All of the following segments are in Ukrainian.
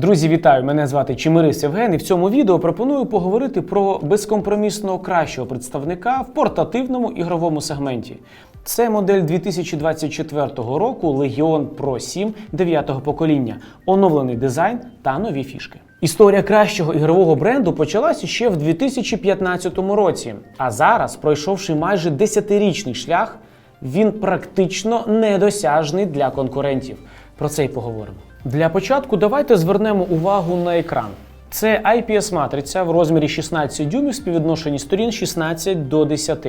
Друзі, вітаю! Мене звати Чимирис Євген, і в цьому відео пропоную поговорити про безкомпромісно кращого представника в портативному ігровому сегменті. Це модель 2024 року Legion Pro 7 9 покоління, оновлений дизайн та нові фішки. Історія кращого ігрового бренду почалася ще в 2015 році, а зараз, пройшовши майже 10-річний шлях, він практично недосяжний для конкурентів. Про це й поговоримо. Для початку давайте звернемо увагу на екран. Це IPS-матриця в розмірі 16 дюймів співвідношенні сторін 16 до 10.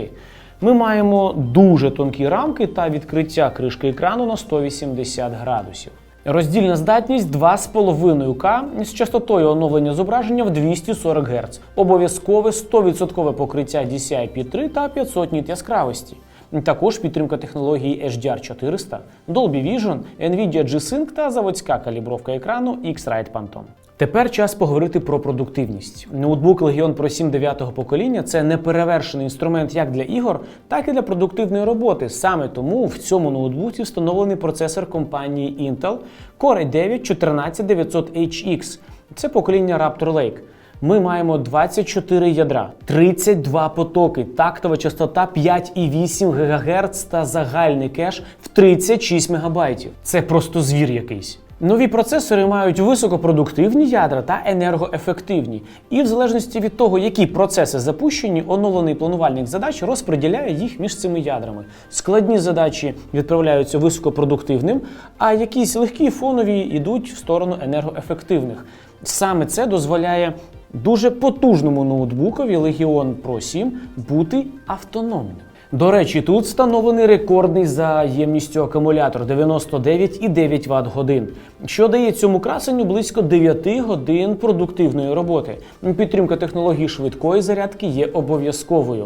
Ми маємо дуже тонкі рамки та відкриття кришки екрану на 180 градусів. Роздільна здатність 2,5К з частотою оновлення зображення в 240 Гц. Обов'язкове 100% покриття DCI-P3 та 500 ніт яскравості. Також підтримка технології HDR400, Dolby Vision, Nvidia G-Sync та заводська калібровка екрану X-Rite Phantom. Тепер час поговорити про продуктивність. Ноутбук Legion Pro 7 9 покоління це неперевершений інструмент як для ігор, так і для продуктивної роботи. Саме тому в цьому ноутбуці встановлений процесор компанії Intel Core i9 14900HX. Це покоління Raptor Lake. Ми маємо 24 ядра, 32 потоки, тактова частота 5,8 ГГц та загальний кеш в 36 МБ. Це просто звір якийсь. Нові процесори мають високопродуктивні ядра та енергоефективні. І в залежності від того, які процеси запущені, оновлений планувальник задач розподіляє їх між цими ядрами. Складні задачі відправляються високопродуктивним, а якісь легкі фонові йдуть в сторону енергоефективних. Саме це дозволяє дуже потужному ноутбукові Legion Pro 7 бути автономним. До речі, тут встановлений рекордний за ємністю акумулятор 99,9 Вт годин, що дає цьому красенню близько 9 годин продуктивної роботи. Підтримка технології швидкої зарядки є обов'язковою.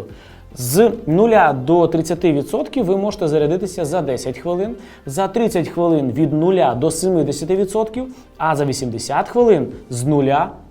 З 0 до 30% ви можете зарядитися за 10 хвилин, за 30 хвилин від 0 до 70%, а за 80 хвилин з 0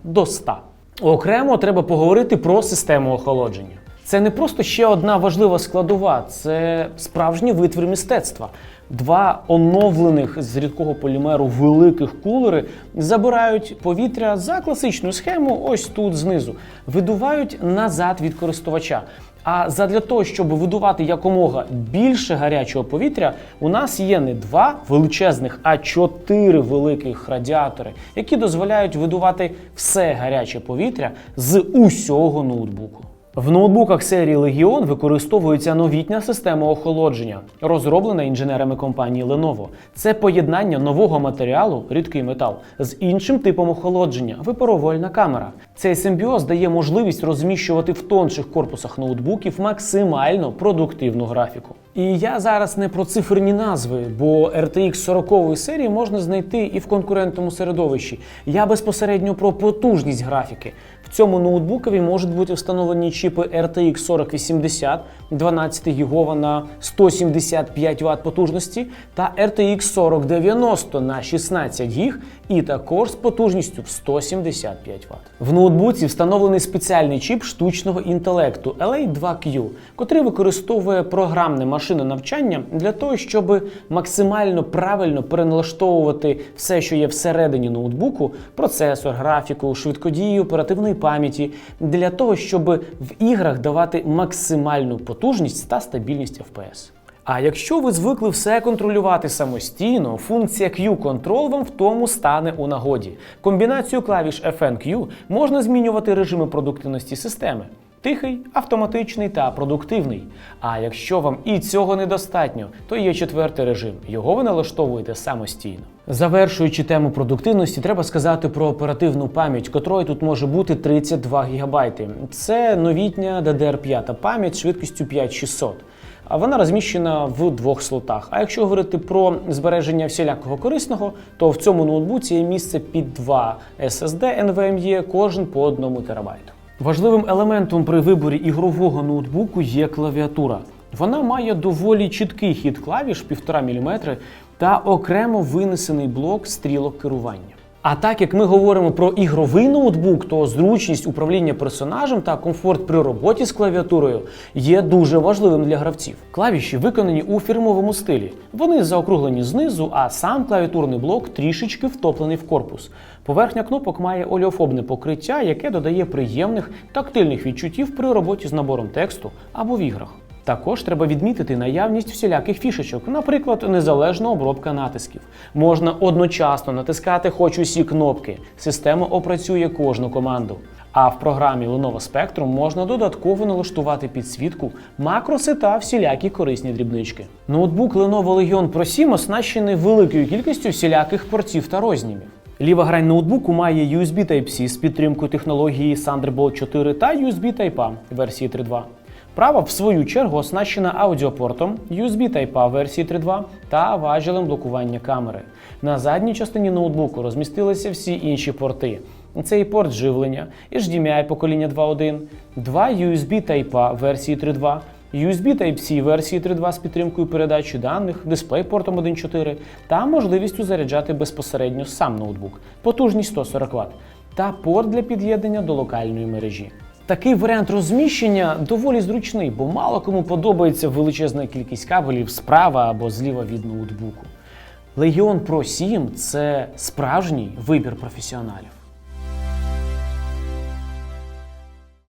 до 100%. Окремо треба поговорити про систему охолодження. Це не просто ще одна важлива складова, це справжній витвір мистецтва. Два оновлених з рідкого полімеру великих кулери забирають повітря за класичну схему, ось тут знизу, видувають назад від користувача. А задля того, щоб видувати якомога більше гарячого повітря, у нас є не два величезних, а чотири великих радіатори, які дозволяють видувати все гаряче повітря з усього ноутбуку. В ноутбуках серії Legion використовується новітня система охолодження, розроблена інженерами компанії Lenovo. Це поєднання нового матеріалу, рідкий метал, з іншим типом охолодження випаровувальна камера. Цей симбіоз дає можливість розміщувати в тонших корпусах ноутбуків максимально продуктивну графіку. І я зараз не про циферні назви, бо RTX 40 серії можна знайти і в конкурентному середовищі. Я безпосередньо про потужність графіки. Цьому ноутбукові можуть бути встановлені чіпи RTX 4080 12 гігова на 175 Вт потужності та RTX 4090 на 16 гіг і також з потужністю в 175 Вт. В ноутбуці встановлений спеціальний чіп штучного інтелекту LA2Q, котрий використовує програмне машинне навчання для того, щоб максимально правильно переналаштовувати все, що є всередині ноутбуку, процесор, графіку, швидкодію, оперативної пам'яті, для того, щоб в іграх давати максимальну потужність та стабільність FPS. А якщо ви звикли все контролювати самостійно, функція Q-Control вам в тому стане у нагоді. Комбінацію клавіш FN-Q можна змінювати режими продуктивності системи. Тихий, автоматичний та продуктивний. А якщо вам і цього недостатньо, то є четвертий режим. Його ви налаштовуєте самостійно. Завершуючи тему продуктивності, треба сказати про оперативну пам'ять, котрої тут може бути 32 ГБ. Це новітня DDR5 пам'ять швидкістю 5600. А вона розміщена в двох слотах. А якщо говорити про збереження всілякого корисного, то в цьому ноутбуці є місце під два SSD NVMe, кожен по одному терабайту. Важливим елементом при виборі ігрового ноутбуку є клавіатура. Вона має доволі чіткий хід клавіш 1,5 мм та окремо винесений блок стрілок керування. А так як ми говоримо про ігровий ноутбук, то зручність управління персонажем та комфорт при роботі з клавіатурою є дуже важливим для гравців. Клавіші виконані у фірмовому стилі. Вони заокруглені знизу, а сам клавіатурний блок трішечки втоплений в корпус. Поверхня кнопок має олеофобне покриття, яке додає приємних тактильних відчуттів при роботі з набором тексту або в іграх. Також треба відмітити наявність всіляких фішечок, наприклад, незалежна обробка натисків. Можна одночасно натискати хоч усі кнопки. Система опрацює кожну команду. А в програмі Lenovo Spectrum можна додатково налаштувати підсвітку, макроси та всілякі корисні дрібнички. Ноутбук Lenovo Legion Pro 7 оснащений великою кількістю всіляких портів та рознімів. Ліва грань ноутбуку має USB Type-C з підтримкою технології Thunderbolt 4 та USB Type-A версії 3.2. Права, в свою чергу, оснащена аудіопортом, USB Type-A версії 3.2 та важелем блокування камери. На задній частині ноутбуку розмістилися всі інші порти. Це і порт живлення, HDMI покоління 2.1, два USB Type-A версії 3.2, USB Type-C версії 3.2 з підтримкою передачі даних, дисплей портом 1.4 та можливістю заряджати безпосередньо сам ноутбук, потужність 140 Вт, та порт для під'єднання до локальної мережі. Такий варіант розміщення доволі зручний, бо мало кому подобається величезна кількість кабелів справа або зліва від ноутбуку. Legion Pro 7 це справжній вибір професіоналів.